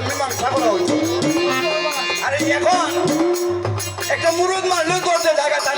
মীমাংসা করা হইত আরে এখন একটা মুরুদ মারলেও দরজা জায়গা তা